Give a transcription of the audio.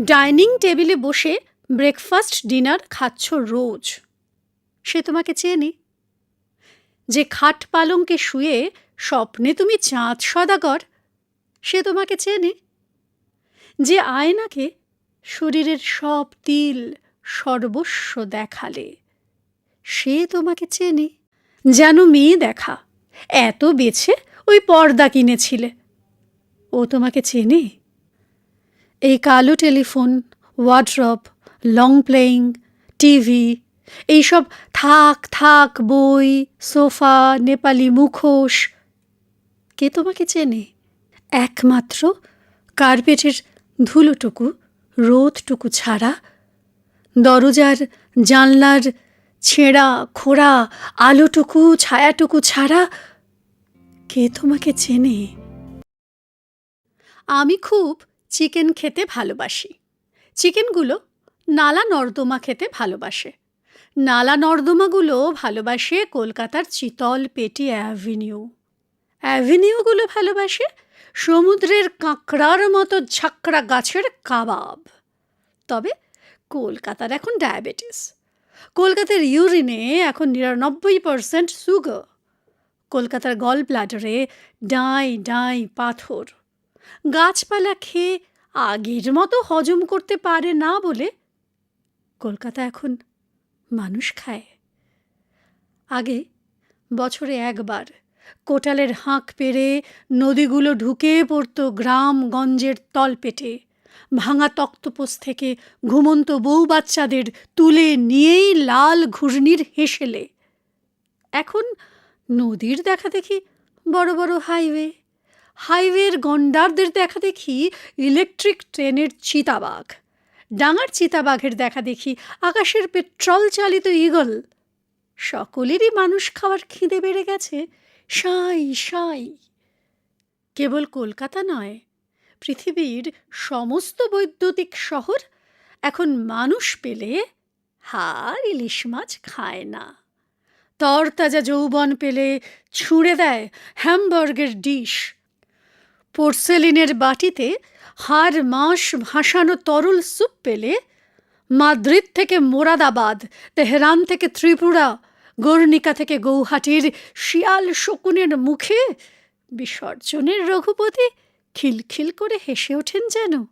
Dining টেবিলে বসে breakfast, dinner খাচ্ছ রোজ। সে তোমাকে চেনে। যে খাট পালঙ্কে শুয়ে স্বপ্নে তুমি চাঁদ, সদাগর, সে তোমাকে চেনে। যে আয়নাকে শরীরের সব তিল সর্বস্ব দেখালে, সে তোমাকে চেনে। যেন মেয়ে দেখা, এত বেছে ওই পর্দা কিনেছিলে। ও তোমাকে চেনে? এই কালো telephone wardrobe long playing TV এইসব থাক থাক, বই, সোফা, নেপালি মুখোশ, কে তোমাকে চেনে? একমাত্র কার্পেটের ধুলোটুকু, রোদটুকু ছাড়া, দরজার জানলার ছেঁড়া, খোড়া, আলোটুকু, ছায়াটুকু ছাড়া কে তোমাকে চেনে? আমি খুব চিকেন খেতে ভালোবাসি। চিকেনগুলো নালা নর্দমা খেতে ভালোবাসে। নালা নর্দমাগুলো ভালোবাসে কলকাতার চিতল পেটি অ্যাভিনিউ। অ্যাভিনিউগুলো ভালোবাসে সমুদ্রের কাঁকড়ার মতো ঝাঁকড়া গাছের কাবাব। তবে কলকাতার এখন ডায়াবেটিস। কলকাতার ইউরিনে এখন নিরানব্বই পারসেন্ট সুগার। কলকাতার গল ব্লাডারে ডাই ডাই পাথর। গাছপালা খেয়ে আগের মতো হজম করতে পারে না বলে কলকাতা এখন মানুষ খায়। আগে বছরে একবার কোটালের হাঁক পেরে নদীগুলো ঢুকে পড়তো গ্রামগঞ্জের তলপেটে, ভাঙা তক্তপোষ থেকে ঘুমন্ত বউ বাচ্চাদের তুলে নিয়েই লাল ঘূর্ণির হেসেলে। এখন নদীর দেখা দেখি বড় বড় হাইওয়ে। হাইওয়ের গন্ডারদের দেখা দেখি ইলেকট্রিক ট্রেনের চিতাবাঘ। ডাঙার চিতাবাঘের দেখা দেখি আকাশের পেট্রল চালিত ইগল সকলেরই মানুষ খাওয়ার খিদে বেড়ে গেছে। সাই সাই। কেবল কলকাতা নয়, পৃথিবীর সমস্ত বৈদ্যুতিক শহর এখন মানুষ পেলে হার ইলিশ মাছ খায় না। তরতাজা যৌবন পেলে ছুঁড়ে দেয় হ্যামবার্গের ডিশ। পোর্সেলিনের বাটিতে হার মাস ভাসানো তরল স্যুপ পেলে মাদ্রিদ থেকে মোরাদাবাদ, তেহরান থেকে ত্রিপুরা গর্ণিকা থেকে গৌহাটির শিয়াল শকুনের মুখে বিসর্জনের রঘুপতি খিলখিল করে হেসে ওঠেন যেন।